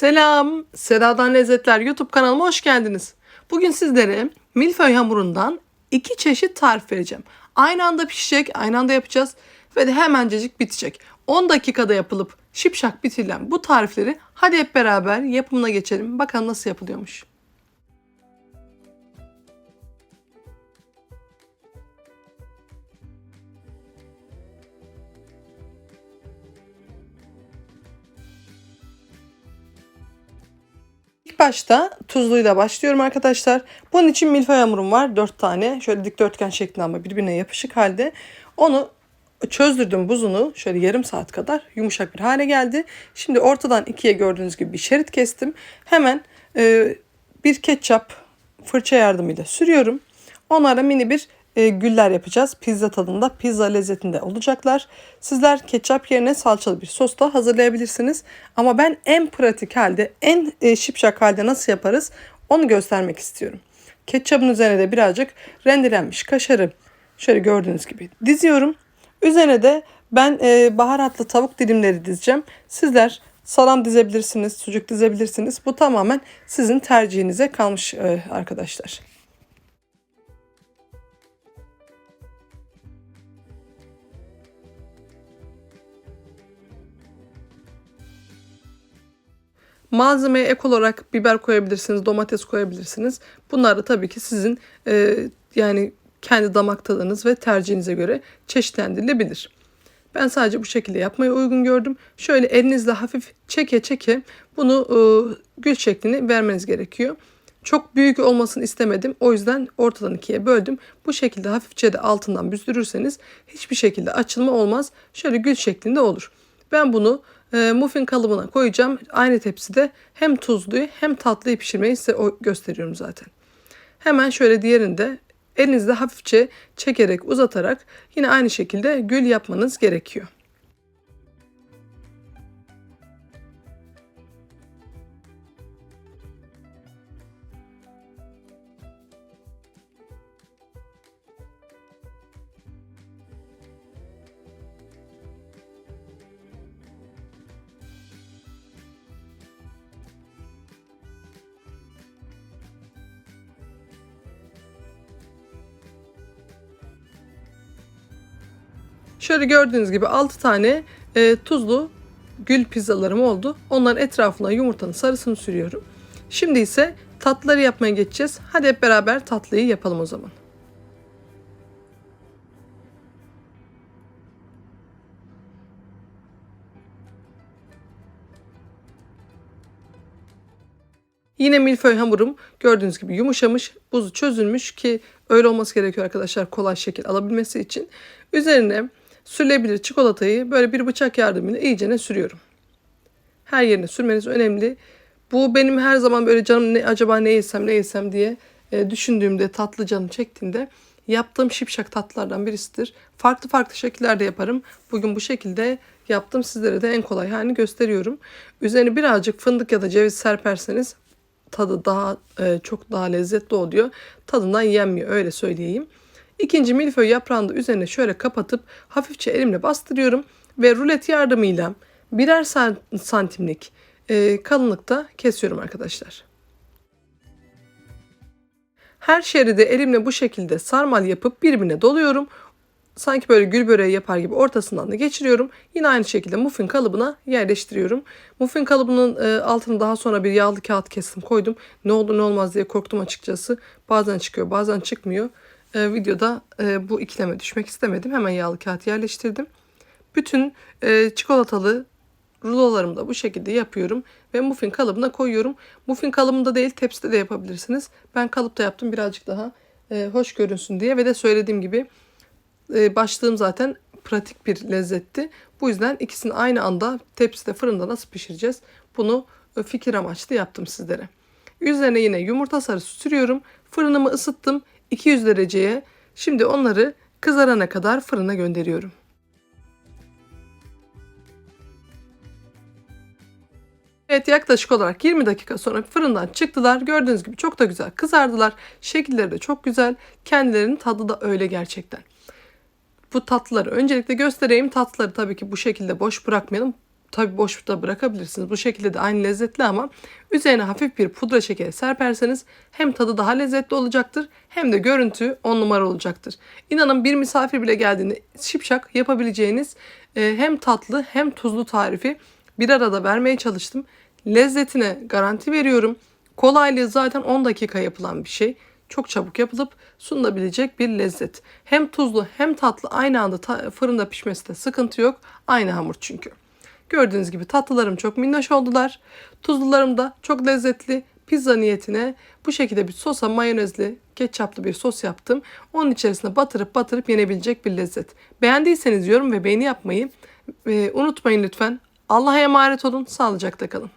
Selam, Seda'dan Lezzetler YouTube kanalıma hoş geldiniz. Bugün sizlere milföy hamurundan iki çeşit tarif vereceğim. Aynı anda pişecek, aynı anda yapacağız ve de hemencecik bitecek. 10 dakikada yapılıp şipşak bitirilen bu tarifleri hadi hep beraber yapımına geçelim. Bakalım nasıl yapılıyormuş. Başta tuzluyla başlıyorum arkadaşlar. Bunun için milföy hamurum var. 4 tane. Şöyle dikdörtgen şeklinde ama birbirine yapışık halde. Onu çözdürdüm buzunu. Şöyle yarım saat kadar yumuşak bir hale geldi. Şimdi ortadan ikiye gördüğünüz gibi bir şerit kestim. Hemen e, bir ketçap fırça yardımıyla sürüyorum. Onlara mini bir e, güller yapacağız. Pizza tadında, pizza lezzetinde olacaklar. Sizler ketçap yerine salçalı bir sos da hazırlayabilirsiniz. Ama ben en pratik halde, en e, şipşak halde nasıl yaparız onu göstermek istiyorum. Ketçapın üzerine de birazcık rendelenmiş kaşarı şöyle gördüğünüz gibi diziyorum. Üzerine de ben e, baharatlı tavuk dilimleri dizeceğim. Sizler salam dizebilirsiniz, sucuk dizebilirsiniz. Bu tamamen sizin tercihinize kalmış e, arkadaşlar. Malzemeye ek olarak biber koyabilirsiniz, domates koyabilirsiniz. Bunlar da tabii ki sizin e, yani kendi damak tadınız ve tercihinize göre çeşitlendirilebilir. Ben sadece bu şekilde yapmayı uygun gördüm. Şöyle elinizle hafif çeke çeke bunu e, gül şeklini vermeniz gerekiyor. Çok büyük olmasını istemedim. O yüzden ortadan ikiye böldüm. Bu şekilde hafifçe de altından büzdürürseniz hiçbir şekilde açılma olmaz. Şöyle gül şeklinde olur. Ben bunu e, muffin kalıbına koyacağım. Aynı tepside hem tuzluyu hem tatlıyı pişirmeyi size gösteriyorum zaten. Hemen şöyle diğerinde elinizde hafifçe çekerek uzatarak yine aynı şekilde gül yapmanız gerekiyor. Şöyle gördüğünüz gibi 6 tane e, tuzlu gül pizzalarım oldu. Onların etrafına yumurtanın sarısını sürüyorum. Şimdi ise tatlıları yapmaya geçeceğiz. Hadi hep beraber tatlıyı yapalım o zaman. Yine milföy hamurum gördüğünüz gibi yumuşamış, buzu çözülmüş ki öyle olması gerekiyor arkadaşlar kolay şekil alabilmesi için. Üzerine sürülebilir çikolatayı böyle bir bıçak yardımıyla iyicene sürüyorum. Her yerine sürmeniz önemli. Bu benim her zaman böyle canım ne acaba ne yesem ne yesem diye e, düşündüğümde tatlı canım çektiğinde yaptığım şipşak tatlılardan birisidir. Farklı farklı şekillerde yaparım. Bugün bu şekilde yaptım. Sizlere de en kolay halini gösteriyorum. Üzerine birazcık fındık ya da ceviz serperseniz tadı daha e, çok daha lezzetli oluyor. Tadından yenmiyor öyle söyleyeyim. İkinci milföy yaprağını da üzerine şöyle kapatıp hafifçe elimle bastırıyorum ve rulet yardımıyla birer santimlik e, kalınlıkta kesiyorum arkadaşlar. Her şeridi elimle bu şekilde sarmal yapıp birbirine doluyorum. Sanki böyle gül böreği yapar gibi ortasından da geçiriyorum. Yine aynı şekilde muffin kalıbına yerleştiriyorum. Muffin kalıbının e, altını daha sonra bir yağlı kağıt kestim koydum. Ne olur ne olmaz diye korktum açıkçası. Bazen çıkıyor bazen çıkmıyor e, videoda e, bu ikileme düşmek istemedim. Hemen yağlı kağıt yerleştirdim. Bütün e, çikolatalı rulolarımı da bu şekilde yapıyorum ve muffin kalıbına koyuyorum. Muffin kalıbında değil tepside de yapabilirsiniz. Ben kalıpta yaptım birazcık daha e, hoş görünsün diye ve de söylediğim gibi e, başlığım zaten pratik bir lezzetti. Bu yüzden ikisini aynı anda tepside fırında nasıl pişireceğiz bunu e, fikir amaçlı yaptım sizlere. Üzerine yine yumurta sarısı sürüyorum. Fırınımı ısıttım. 200 dereceye. Şimdi onları kızarana kadar fırına gönderiyorum. Evet yaklaşık olarak 20 dakika sonra fırından çıktılar. Gördüğünüz gibi çok da güzel kızardılar. Şekilleri de çok güzel. Kendilerinin tadı da öyle gerçekten. Bu tatlıları öncelikle göstereyim. Tatlıları tabii ki bu şekilde boş bırakmayalım. Tabi boşlukta bırakabilirsiniz. Bu şekilde de aynı lezzetli ama üzerine hafif bir pudra şekeri serperseniz hem tadı daha lezzetli olacaktır hem de görüntü on numara olacaktır. İnanın bir misafir bile geldiğinde şipşak yapabileceğiniz e, hem tatlı hem tuzlu tarifi bir arada vermeye çalıştım. Lezzetine garanti veriyorum. Kolaylığı zaten 10 dakika yapılan bir şey. Çok çabuk yapılıp sunulabilecek bir lezzet. Hem tuzlu hem tatlı aynı anda ta- fırında pişmesi de sıkıntı yok. Aynı hamur çünkü. Gördüğünüz gibi tatlılarım çok minnoş oldular. Tuzlularım da çok lezzetli. Pizza niyetine bu şekilde bir sosa mayonezli, ketçaplı bir sos yaptım. Onun içerisine batırıp batırıp yenebilecek bir lezzet. Beğendiyseniz yorum ve beğeni yapmayı e, unutmayın lütfen. Allah'a emanet olun. Sağlıcakla kalın.